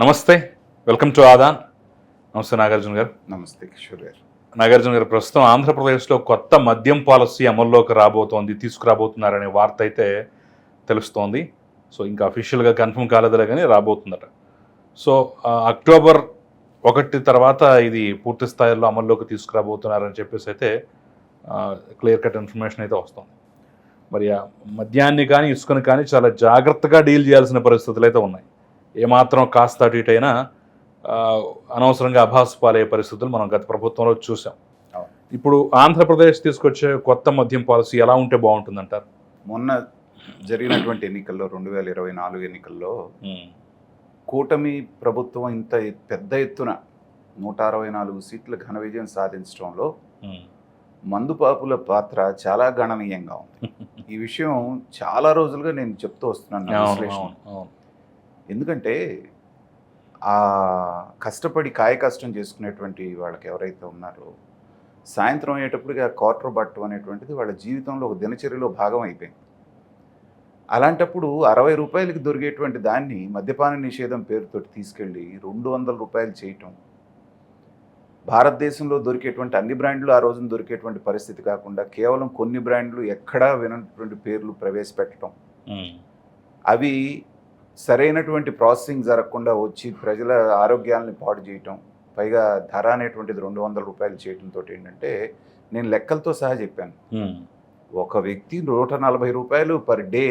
నమస్తే welcome to Aadan. నమస్తే నాగార్జున గారు. నమస్తే కిషోర్ గారు. నాగార్జున గారు ప్రస్తుతం ఆంధ్రప్రదేశ్లో కొత్త మద్యం పాలసీ అమల్లోకి రాబోతోంది తీసుకురాబోతున్నారనే వార్త అయితే తెలుస్తోంది. సో ఇంకా అఫీషియల్గా కన్ఫర్మ్ కాలేదులే కానీ రాబోతుందట. సో అక్టోబర్ ఒకటి తర్వాత ఇది పూర్తి స్థాయిలో అమల్లోకి తీసుకురాబోతున్నారని చెప్పేసి అయితే క్లియర్ కట్ ఇన్ఫర్మేషన్ అయితే వస్తుంది. మరి మద్యాన్ని కానీ ఇసుకని కానీ చాలా జాగ్రత్తగా డీల్ చేయాల్సిన పరిస్థితులు అయితే ఉన్నాయి. ఏమాత్రం కాస్త అటు ఇటు అయినా ఆ, అనవసరంగా అభాసు పాలయ్యే పరిస్థితులు మనం గత ప్రభుత్వంలో చూసాం. ఇప్పుడు ఆంధ్రప్రదేశ్ తీసుకొచ్చే కొత్త మద్యం పాలసీ ఎలా ఉంటే బాగుంటుందంటారు? మొన్న జరిగినటువంటి ఎన్నికల్లో రెండు వేల ఇరవై నాలుగు ఎన్నికల్లో కూటమి ప్రభుత్వం ఇంత పెద్ద ఎత్తున నూట అరవై నాలుగు సీట్ల ఘన విజయం సాధించడంలో మందుపాపుల పాత్ర చాలా గణనీయంగా ఉంది. ఈ విషయం చాలా రోజులుగా నేను చెప్తూ వస్తున్నాను ఎందుకంటే ఆ కష్టపడి కాయ కష్టం చేసుకునేటువంటి వాళ్ళకి ఎవరైతే ఉన్నారో సాయంత్రం అయ్యేటప్పటికి ఆ క్వార్టర్ బట్టు అనేటువంటిది వాళ్ళ జీవితంలో ఒక దినచర్యలో భాగం అయిపోయింది అలాంటప్పుడు అరవై రూపాయలకి దొరికేటువంటి దాన్ని మద్యపాన నిషేధం పేరుతో తీసుకెళ్ళి రెండు వందల రూపాయలు చేయటం భారతదేశంలో దొరికేటువంటి అన్ని బ్రాండ్లు ఆ రోజున దొరికేటువంటి పరిస్థితి కాకుండా కేవలం కొన్ని బ్రాండ్లు ఎక్కడా వినటువంటి పేర్లు ప్రవేశపెట్టడం. అవి సరైనటువంటి ప్రాసెసింగ్ జరగకుండా వచ్చి ప్రజల ఆరోగ్యాలను పాడు చేయటం పైగా ధర అనేటువంటిది రెండు వందల రూపాయలు చేయడంతో ఏంటంటే నేను లెక్కలతో సహా చెప్పాను. ఒక వ్యక్తి నూట నలభై రూపాయలు పర్ డే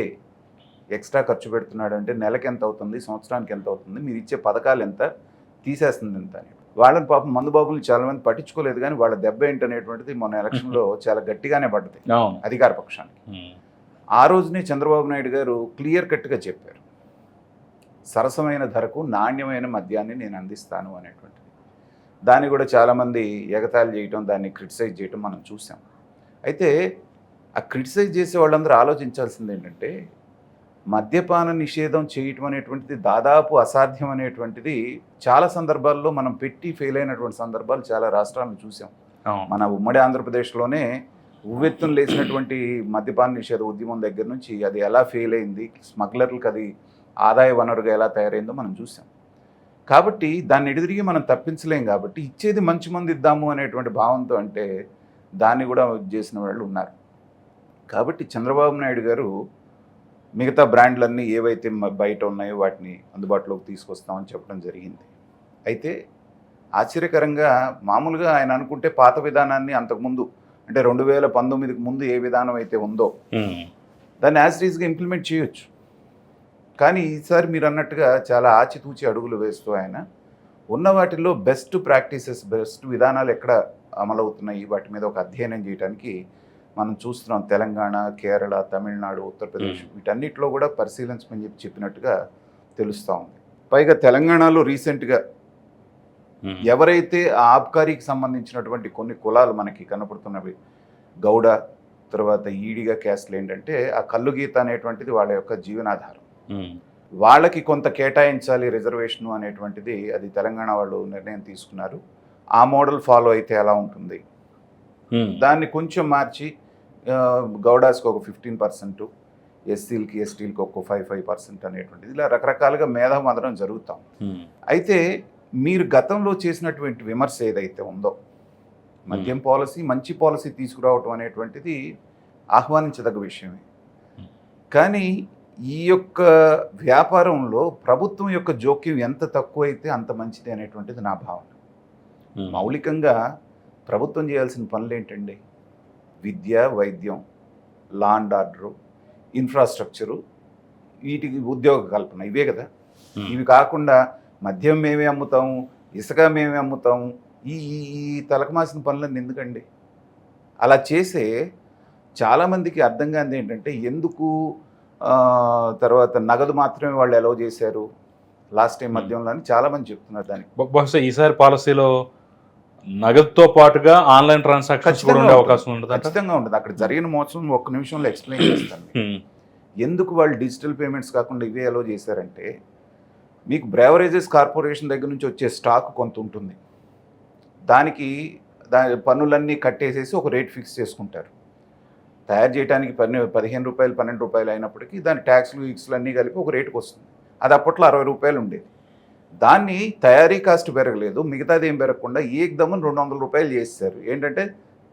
ఎక్స్ట్రా ఖర్చు పెడుతున్నాడు అంటే నెలకి ఎంత అవుతుంది సంవత్సరానికి ఎంత అవుతుంది మీరు ఇచ్చే పథకాలు ఎంత తీసేస్తుంది ఎంత అని. వాళ్ళని పాపం మందు బాబుల్ని చాలా మంది పట్టించుకోలేదు కానీ వాళ్ళ దెబ్బ ఏంటనేటువంటిది మొన్న ఎలక్షన్లో చాలా గట్టిగానే పడ్డది అధికార పక్షానికి. ఆ రోజునే చంద్రబాబు నాయుడు గారు క్లియర్ కట్గా చెప్పారు. సరసమైన ధరకు నాణ్యమైన మద్యాన్ని నేను అందిస్తాను అనేటువంటిది. దాన్ని కూడా చాలామంది ఎగతాళి చేయటం దాన్ని క్రిటిసైజ్ చేయటం మనం చూసాం. అయితే ఆ క్రిటిసైజ్ చేసే వాళ్ళందరూ ఆలోచించాల్సింది ఏంటంటే మద్యపాన నిషేధం చేయటం అనేటువంటిది దాదాపు అసాధ్యం అనేటువంటిది చాలా సందర్భాల్లో మనం పెట్టి ఫెయిల్ అయినటువంటి సందర్భాలు చాలా రాష్ట్రాలను చూసాం. మన ఉమ్మడి ఆంధ్రప్రదేశ్లోనే ఉవ్వెత్తున లేచినటువంటి మద్యపాన నిషేధ ఉద్యమం దగ్గర నుంచి అది ఎలా ఫెయిల్ అయింది స్మగ్లర్లకు అది ఆదాయ వనరుగా ఎలా తయారైందో మనం చూసాం. కాబట్టి దాన్ని ఎదురిగి మనం తప్పించలేం కాబట్టి ఇచ్చేది మంచి మంది ఇద్దాము అనేటువంటి భావంతో అంటే దాన్ని కూడా చేసిన వాళ్ళు ఉన్నారు. కాబట్టి చంద్రబాబు నాయుడు గారు మిగతా బ్రాండ్లన్నీ ఏవైతే బయట ఉన్నాయో వాటిని అందుబాటులోకి తీసుకొస్తామని చెప్పడం జరిగింది. అయితే ఆశ్చర్యకరంగా మామూలుగా ఆయన అనుకుంటే పాత విధానాన్ని అంతకుముందు అంటే రెండు వేల పంతొమ్మిదికి ముందు ఏ విధానం అయితే ఉందో. దాన్ని యాజ్ ఇంప్లిమెంట్ చేయొచ్చు. కానీ ఈసారి మీరు అన్నట్టుగా చాలా ఆచితూచి అడుగులు వేస్తూ ఆయన ఉన్న వాటిల్లో బెస్ట్ ప్రాక్టీసెస్ బెస్ట్ విధానాలు ఎక్కడ అమలవుతున్నాయి వాటి మీద ఒక అధ్యయనం చేయడానికి మనం చూస్తున్నాం తెలంగాణ కేరళ తమిళనాడు ఉత్తరప్రదేశ్. వీటన్నిటిలో కూడా పరిశీలించమని చెప్పి చెప్పినట్టుగా తెలుస్తూ ఉంది పైగా తెలంగాణలో రీసెంట్గా. ఎవరైతే ఆ ఆబ్కారీకి సంబంధించినటువంటి కొన్ని కులాలు మనకి కనపడుతున్నవి గౌడ తర్వాత ఈడిగా క్యాస్ట్లు ఏంటంటే ఆ కల్లు గీత అనేటువంటిది వాళ్ళ యొక్క జీవనాధారం. వాళ్ళకి కొంత కేటాయించాలి రిజర్వేషన్ అనేటువంటిది అది తెలంగాణ వాళ్ళు నిర్ణయం తీసుకున్నారు. ఆ మోడల్ ఫాలో అయితే ఎలా ఉంటుంది. ఉమ్. దాన్ని కొంచెం మార్చి గౌడాస్కి ఒక ఫిఫ్టీన్ పర్సెంట్ ఎస్సీలకి ఎస్టీలకి ఒక ఫైవ్ ఫైవ్ పర్సెంట్ అనేటువంటిది. ఇలా రకరకాలుగా మేధామదనం జరుగుతాం. ఉమ్. అయితే మీరు గతంలో చేసినటువంటి విమర్శ ఏదైతే ఉందో మద్యం పాలసీ మంచి పాలసీ తీసుకురావటం అనేటువంటిది ఆహ్వానించదగ్గ విషయమే. Hmm. కానీ ఈ యొక్క వ్యాపారంలో ప్రభుత్వం యొక్క జోక్యం ఎంత తక్కువైతే అంత మంచిది అనేటువంటిది నా భావన. మౌలికంగా ప్రభుత్వం చేయాల్సిన పనులు ఏంటండి విద్య వైద్యం లా అండ్ ఆర్డరు ఇన్ఫ్రాస్ట్రక్చరు వీటికి ఉద్యోగ కల్పన ఇవే కదా. ఇవి కాకుండా మద్యం మేమే అమ్ముతాము ఇసుక మేమే అమ్ముతాము ఈ ఈ తలకమాసిన పనులన్నీ ఎందుకండి అలా చేసే చాలామందికి అర్థం కానిది ఏంటంటే ఎందుకు తర్వాత నగదు మాత్రమే వాళ్ళు అలౌ చేశారు. Last time Hmm. మద్యంలో అని చాలామంది చెప్తున్నారు దానికి. బహు- బహుశా ఈసారి పాలసీలో నగదుతో పాటుగా ఆన్లైన్ ట్రాన్సాక్షన్స్ కూడా ఉండే ఖచ్చితంగా అవకాశం ఉంటుంది. ఖచ్చితంగా ఉంటుంది. అక్కడ జరిగిన మోసం ఒక్క నిమిషంలో ఎక్స్ప్లెయిన్ చేస్తాను. ఉమ్. ఎందుకు వాళ్ళు డిజిటల్ పేమెంట్స్ కాకుండా ఇవే అలో చేశారంటే మీకు బ్రేవరేజెస్ కార్పొరేషన్ దగ్గర నుంచి వచ్చే స్టాక్ కొంత ఉంటుంది. దానికి దాని పన్నులన్నీ కట్టేసేసి ఒక రేట్ ఫిక్స్ చేసుకుంటారు. తయారు చేయడానికి పన్నె పదిహేను రూపాయలు పన్నెండు రూపాయలు అయినప్పటికీ దాని ట్యాక్స్లు ఇక్స్లు అన్నీ కలిపి ఒక రేటుకి వస్తుంది. అది అప్పట్లో అరవై రూపాయలు ఉండేది. దాన్ని తయారీ కాస్ట్ పెరగలేదు. మిగతాది ఏం పెరగకుండా ఏకదమ్మని రెండు వందల రూపాయలు చేస్తారు ఏంటంటే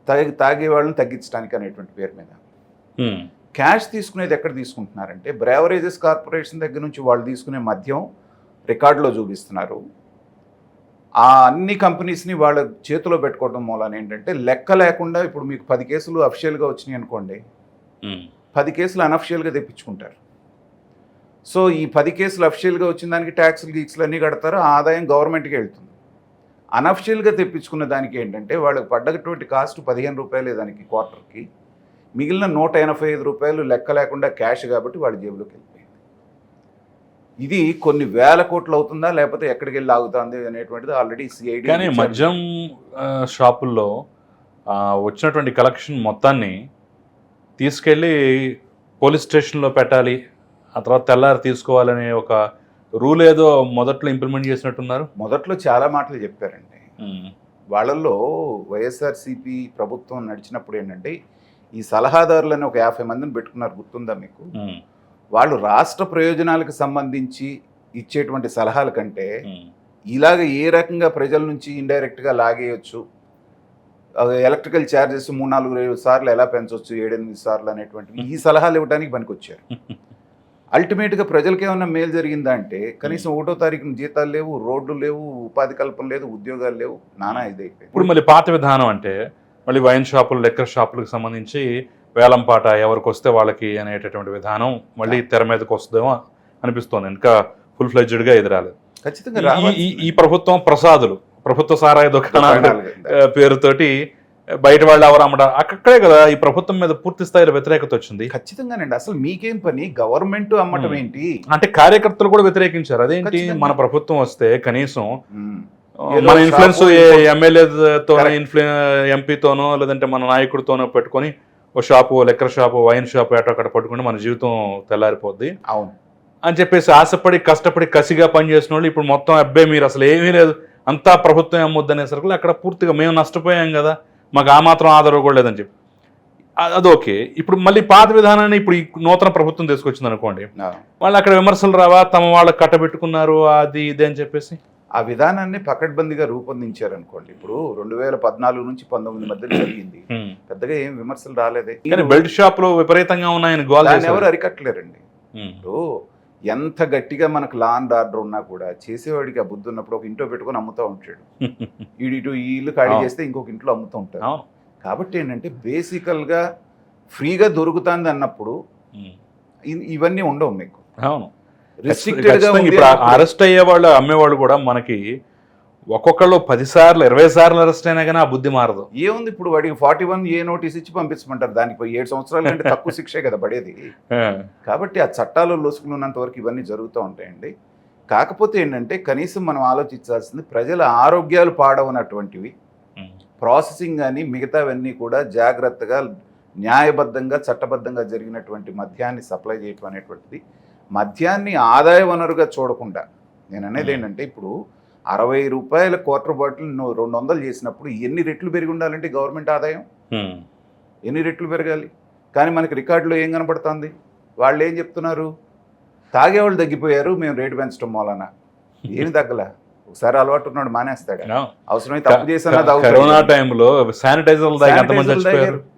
తాగి తాగే వాళ్ళని తగ్గించడానికి అనేటువంటి పేరు మీద. క్యాష్ తీసుకునేది ఎక్కడ తీసుకుంటున్నారంటే బ్రేవరేజెస్ కార్పొరేషన్ దగ్గర నుంచి వాళ్ళు తీసుకునే మద్యం రికార్డులో చూపిస్తున్నారు. ఆ అన్ని కంపెనీస్ని వాళ్ళ చేతిలో పెట్టుకోవడం మూలాన ఏంటంటే లెక్క లేకుండా ఇప్పుడు మీకు పది కేసులు అఫిషియల్గా వచ్చినాయి అనుకోండి పది కేసులు అనఫిషియల్గా తెప్పించుకుంటారు. సో ఈ పది కేసులు అఫిషియల్గా వచ్చిన దానికి ట్యాక్సులు గీక్స్లు అన్నీ కడతారు ఆ ఆదాయం గవర్నమెంట్కి వెళ్తుంది. అనఫిషియల్గా తెప్పించుకున్న దానికి ఏంటంటే వాళ్ళకి పడ్డటువంటి కాస్ట్ పదిహేను రూపాయలే దానికి క్వార్టర్కి మిగిలిన నూట ఎనభై ఐదు రూపాయలు లెక్క లేకుండా క్యాష్ కాబట్టి వాళ్ళ జేబులోకి వెళ్ళిపోయింది ఇది కొన్ని వేల కోట్లు అవుతుందా? లేకపోతే ఎక్కడికి వెళ్ళి ఆగుతుంది అనేటువంటిది ఆల్రెడీ సిఐడి కానీ మద్యం షాపుల్లో వచ్చినటువంటి కలెక్షన్ మొత్తాన్ని తీసుకెళ్ళి పోలీస్ స్టేషన్లో పెట్టాలి. ఆ తర్వాత తెల్లారి తీసుకోవాలనే ఒక రూల్ ఏదో మొదట్లో ఇంప్లిమెంట్ చేసినట్టున్నారు. మొదట్లో చాలా మాటలు చెప్పారండి. వాళ్ళల్లో వైఎస్ఆర్సీపీ ప్రభుత్వం నడిచినప్పుడు ఏంటంటే ఈ సలహాదారులని ఒక యాభై మందిని పెట్టుకున్నారు. గుర్తుందా మీకు? వాళ్ళు రాష్ట్ర ప్రయోజనాలకు సంబంధించి ఇచ్చేటువంటి సలహాల కంటే ఇలాగ ఏ రకంగా ప్రజల నుంచి ఇండైరెక్ట్గా లాగేయచ్చు? ఎలక్ట్రికల్ ఛార్జెస్ మూడు నాలుగు రే- సార్లు ఎలా పెంచవచ్చు ఏడెనిమిది సార్లు అనేటువంటివి ఈ సలహాలు ఇవ్వడానికి పనికొచ్చారు. అల్టిమేట్గా ప్రజలకి ఏమన్నా మేలు జరిగిందా అంటే కనీసం ఒకటో తారీఖున జీతాలు లేవు రోడ్లు లేవు ఉపాధి కల్పన లేదు ఉద్యోగాలు లేవు నానా ఇదైపోయింది. ఇప్పుడు మళ్ళీ పాత విధానం అంటే మళ్ళీ వైన్ షాపులు లెక్కర్ షాపులకు సంబంధించి వేలం పాట ఎవరికి వస్తే వాళ్ళకి అనేటటువంటి విధానం మళ్ళీ తెర మీదకి వస్తుందేమో అనిపిస్తోంది. ఇంకా ఫుల్ ఫ్లెడ్జ్డ్గా ఎదురాలేదు ఖచ్చితంగా ఈ- ప్రభుత్వం ప్రసాదులు ప్రభుత్వ సారాయి దుకాణాలు పేరుతోటి బయట వాళ్ళు ఎవరు అమ్మడం అక్కడే కదా ఈ ప్రభుత్వం మీద పూర్తి స్థాయిలో వ్యతిరేకత వచ్చింది. ఖచ్చితంగానండి. అసలు మీకేం పని? గవర్నమెంట్ అమ్మటం. ఏంటి? అంటే కార్యకర్తలు కూడా వ్యతిరేకించారు. అదేంటి. మన ప్రభుత్వం వస్తే కనీసం మన ఇన్ఫ్లుయెన్స్. ఇన్ఫ్లు ఎంపీతోనో లేదంటే మన నాయకుడితోనో పెట్టుకొని ఓ shop liquor shop wine shop ఎటో అక్కడ పట్టుకుంటే మన జీవితం తెల్లారిపోద్ది. అవును. అని చెప్పేసి ఆశపడి కష్టపడి కసిగా పనిచేసిన వాళ్ళు ఇప్పుడు మొత్తం అబ్బాయి మీరు అసలు ఏమీ లేదు. అంతా ప్రభుత్వం అమ్మొద్దనేసరికి అక్కడ పూర్తిగా మేము నష్టపోయాం కదా మాకు ఆ మాత్రం ఆధారం కూడా లేదని చెప్పి. అ- అదోకే ఇప్పుడు మళ్ళీ పాత విధానాన్ని ఇప్పుడు ఈ నూతన ప్రభుత్వం తీసుకొచ్చింది అనుకోండి. వాళ్ళు అక్కడ విమర్శలు రావా తమ వాళ్ళకి కట్టబెట్టుకున్నారు అది ఇది అని చెప్పేసి? ఆ విధానాన్ని పకడ్బందీగా రూపొందించారు అనుకోండి ఇప్పుడు రెండు వేల పద్నాలుగు నుంచి పంతొమ్మిది మధ్య జరిగింది. పెద్దగా ఏం విమర్శలు రాలేదే. బెల్ట్ షాపులు విపరీతంగా ఉన్నాయని ఎవరు అరికట్టలేరండి. ఇప్పుడు ఎంత గట్టిగా మనకు లా అండ్ ఆర్డర్ ఉన్నా కూడా చేసేవాడికి ఆ బుద్ధి ఉన్నప్పుడు ఒక ఇంట్లో పెట్టుకొని అమ్ముతూ ఉంటాడు. ఈడు ఇటు ఈ ఇల్లు ఖాళీ. చేస్తే ఇంకొక ఇంట్లో అమ్ముతూ ఉంటారు అవును. కాబట్టి ఏంటంటే బేసికల్గా ఫ్రీగా దొరుకుతుంది అన్నప్పుడు ఇవన్నీ ఉండవు మీకు. అవును. ఇప్పుడు అరెస్ట్ అయ్యే వాళ్ళు అమ్మేవాళ్ళు కూడా మనకి ఒక్కొక్కళ్ళు పది సార్లు ఇరవై సార్లు అరెస్ట్ అయినా కానీ ఆ బుద్ధి మారదు. ఏముంది ఇప్పుడు వాడికి ఫార్టీ వన్ ఏ నోటీస్ ఇచ్చి పంపించమంటారు? దానికి ఏడు సంవత్సరాల కంటే తక్కువ శిక్షే కదా పడేది. కాబట్టి ఆ చట్టాలు లొసుకులున్నంత వరకు ఇవన్నీ జరుగుతూ ఉంటాయండి. కాకపోతే ఏంటంటే కనీసం మనం ఆలోచించాల్సింది ప్రజల ఆరోగ్యాలు పాడవనటువంటివి. ప్రాసెసింగ్ కానీ మిగతావన్నీ కూడా జాగ్రత్తగా న్యాయబద్ధంగా చట్టబద్ధంగా జరిగినటువంటి మద్యాన్ని సప్లై చేయటం అనేటువంటిది మద్యాన్ని ఆదాయ వనరుగా చూడకుండా నేను అనేది. ఏంటంటే ఇప్పుడు అరవై రూపాయల క్వార్టర్ బాటిల్ నువ్వు రెండు వందలు చేసినప్పుడు ఎన్ని రెట్లు పెరిగి ఉండాలంటే గవర్నమెంట్ ఆదాయం. ఎన్ని రెట్లు పెరగాలి? కానీ మనకి రికార్డులో ఏం కనపడుతుంది? వాళ్ళు ఏం చెప్తున్నారు? తాగేవాళ్ళు తగ్గిపోయారు మేము రేటు పెంచడం మూలన. ఏమి తగ్గలా. ఒకసారి అలవాటు ఉన్నాడు మానేస్తాడు. అవును. అవసరమై తప్పు చేసినా కరోనా టైంలో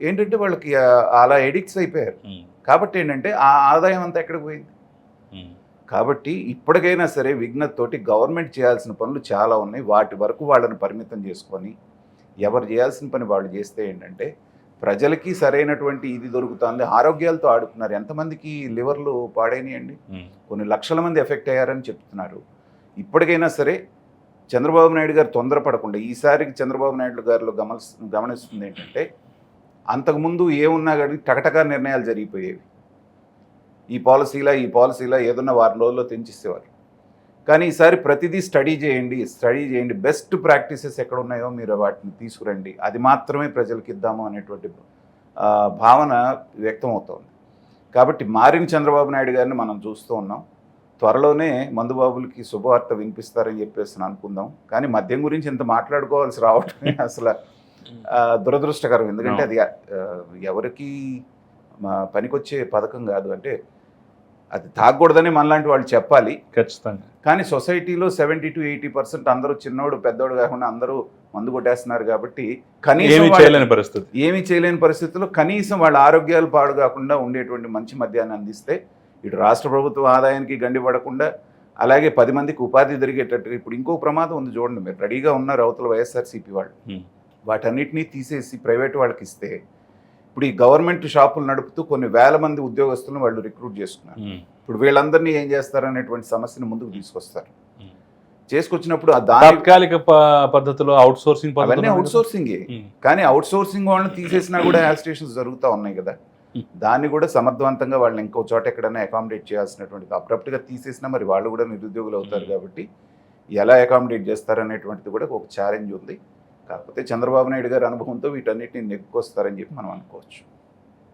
ఏంటంటే వాళ్ళకి అలా ఎడిక్ట్స్ అయిపోయారు. కాబట్టి ఏంటంటే ఆ ఆదాయం అంతా ఎక్కడికి పోయింది. కాబట్టి ఇప్పటికైనా సరే విఘ్నతతోటి గవర్నమెంట్ చేయాల్సిన పనులు చాలా ఉన్నాయి. వాటి వరకు వాళ్ళని పరిమితం చేసుకొని ఎవరు చేయాల్సిన పని వాళ్ళు చేస్తే ఏంటంటే ప్రజలకి సరైనటువంటి ఇది దొరుకుతుంది. ఆరోగ్యాలతో ఆడుకున్నారు. ఎంతమందికి లివర్లు పాడైనాయండి. కొన్ని లక్షల మంది ఎఫెక్ట్ అయ్యారని చెప్తున్నారు. ఇప్పటికైనా సరే చంద్రబాబు నాయుడు గారు తొందరపడకుండా ఈసారికి చంద్రబాబు నాయుడు గారిలో గమనిస్ గమనిస్తుంది ఏంటంటే అంతకుముందు ఏమున్నా కానీ టకటకా నిర్ణయాలు జరిగిపోయేవి. ఈ పాలసీలా ఈ పాలసీలా ఏదన్నా వారం రోజుల్లో తెంచిస్తేవారు కానీ ఈసారి ప్రతిదీ స్టడీ చేయండి స్టడీ చేయండి. బెస్ట్ ప్రాక్టీసెస్ ఎక్కడ ఉన్నాయో మీరు వాటిని తీసుకురండి. అది మాత్రమే ప్రజలకు ఇద్దాము అనేటువంటి భావన వ్యక్తమవుతోంది. కాబట్టి మారిన చంద్రబాబు నాయుడు గారిని మనం చూస్తూ ఉన్నాం. త్వరలోనే మందుబాబులకి శుభవార్త వినిపిస్తారని చెప్పేసి అనుకుందాం. కానీ మద్యం గురించి ఇంత మాట్లాడుకోవాల్సి రావటమే అసలు దురదృష్టకరం. ఎందుకంటే అది ఎవరికి పనికొచ్చే పథకం కాదు. అంటే అది తాగకూడదని మనలాంటి వాళ్ళు చెప్పాలి. ఖచ్చితంగా. కానీ సొసైటీలో సెవెంటీ టు ఎయిటీ పర్సెంట్ అందరూ చిన్నోడు పెద్దోడు కాకుండా అందరూ మందు కొట్టేస్తున్నారు కాబట్టి కనీసం చేయలేని పరిస్థితి. ఏమీ చేయలేని పరిస్థితుల్లో కనీసం వాళ్ళ ఆరోగ్యాలు పాడు కాకుండా ఉండేటువంటి మంచి మద్యాన్ని అందిస్తే ఇటు రాష్ట్ర ప్రభుత్వం ఆదాయానికి గండి పడకుండా అలాగే పది మందికి ఉపాధి జరిగేటట్టు ఇప్పుడు ఇంకో ప్రమాదం ఉంది చూడండి. మీరు రెడీగా ఉన్నారు అవతల వైఎస్ఆర్సీపీ వాళ్ళు. వాటన్నిటినీ తీసేసి ప్రైవేట్ వాళ్ళకి ఇస్తే ఇప్పుడు ఈ గవర్నమెంట్ షాపులు నడుపుతూ కొన్ని వేల మంది ఉద్యోగస్తులను వాళ్ళు రిక్రూట్ చేసుకున్నారు. ఇప్పుడు వీళ్ళందరినీ ఏం చేస్తారనేటువంటి సమస్యను ముందుకు తీసుకొస్తారు. చేసుకొచ్చినప్పుడు తాత్కాలిక పద్ధతిలో అవుట్ సోర్సింగ్ అవన్నీ అవుట్ సోర్సింగే కానీ అవుట్ సోర్సింగ్ వాళ్ళని తీసేసినా కూడా హ్యాల్ స్టేషన్స్ జరుగుతూ ఉన్నాయి కదా. దాన్ని కూడా సమర్థవంతంగా వాళ్ళని ఇంకో చోట ఎక్కడైనా అకామిడేట్ చేయాల్సినటువంటిది. అబ్రప్ట్గా తీసేసినా మరి వాళ్ళు కూడా నిరుద్యోగులు అవుతారు. కాబట్టి ఎలా అకామిడేట్ చేస్తారనేటువంటిది కూడా ఒక ఛాలెంజ్ ఉంది. కాకపోతే చంద్రబాబు నాయుడు గారి అనుభవంతో వీటన్నిటిని నెగ్గుకొస్తారని చెప్పి మనం అనుకోవచ్చు.